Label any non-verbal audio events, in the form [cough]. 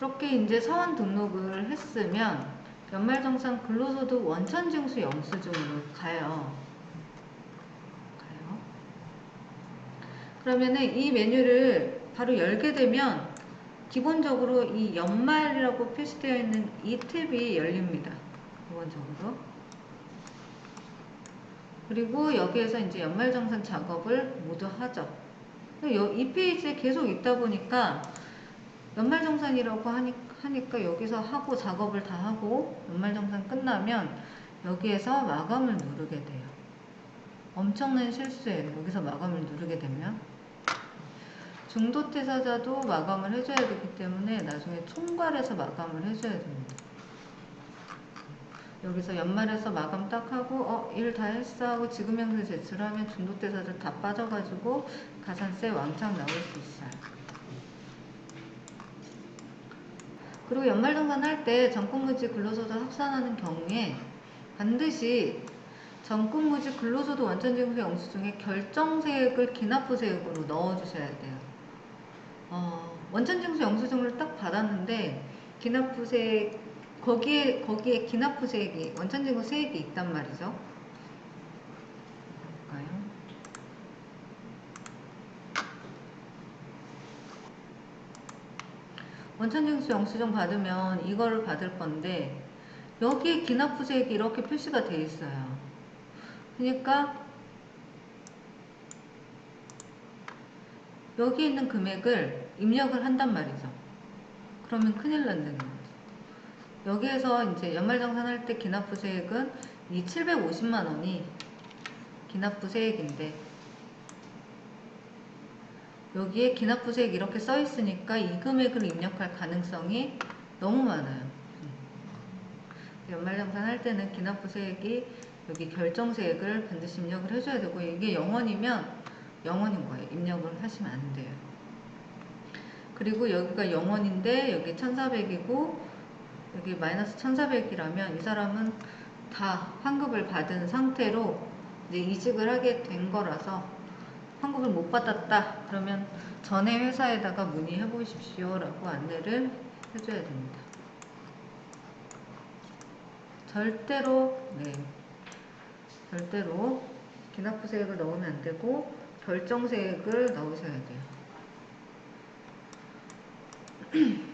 그렇게 이제 사원 등록을 했으면 연말정산 근로소득 원천징수 영수증으로 가요. 가요. 그러면은 이 메뉴를 바로 열게 되면 기본적으로 이 연말이라고 표시되어 있는 이 탭이 열립니다. 기본적으로. 그리고 여기에서 이제 연말정산 작업을 모두 하죠. 이 페이지에 계속 있다 보니까 연말정산이라고 하니, 하니까 여기서 하고 작업을 다 하고 연말정산 끝나면 여기에서 마감을 누르게 돼요. 엄청난 실수예요. 여기서 마감을 누르게 되면. 중도퇴사자도 마감을 해줘야 되기 때문에 나중에 총괄해서 마감을 해줘야 됩니다. 여기서 연말에서 마감 딱 하고 어 일 다 했어 하고 지급명세 제출하면 중도대사들 다 빠져가지고 가산세 왕창 나올 수 있어요. 그리고 연말정산 할 때 전국무지 근로소득 합산하는 경우에 반드시 전국무지 근로소득 원천징수 영수증에 결정세액을 기납부세액으로 넣어주셔야 돼요. 어, 원천징수 영수증을 딱 받았는데 기납부세액 거기에 거기에 기납부세액이 원천징수 세액이 있단 말이죠. 볼까요? 원천징수 영수증 받으면 이거를 받을 건데 여기에 기납부세액이 이렇게 표시가 돼 있어요. 그러니까 여기 있는 금액을 입력을 한단 말이죠. 그러면 큰일 난다는 거죠. 여기에서 이제 연말정산할 때 기납부세액은 이 750만 원이 기납부세액인데 여기에 기납부세액 이렇게 써 있으니까 이 금액을 입력할 가능성이 너무 많아요. 연말정산 할 때는 기납부세액이 여기 결정세액을 반드시 입력을 해줘야 되고 이게 0원이면 0원인 거예요. 입력을 하시면 안 돼요. 그리고 여기가 0원인데 여기 1400이고 여기 마이너스 1400이라면 이 사람은 다 환급을 받은 상태로 이제 이직을 하게 된 거라서 환급을 못 받았다. 그러면 전에 회사에다가 문의해 보십시오 라고 안내를 해줘야 됩니다. 절대로 네. 절대로 기납부세액을 넣으면 안 되고 결정세액을 넣으셔야 돼요 [clears throat]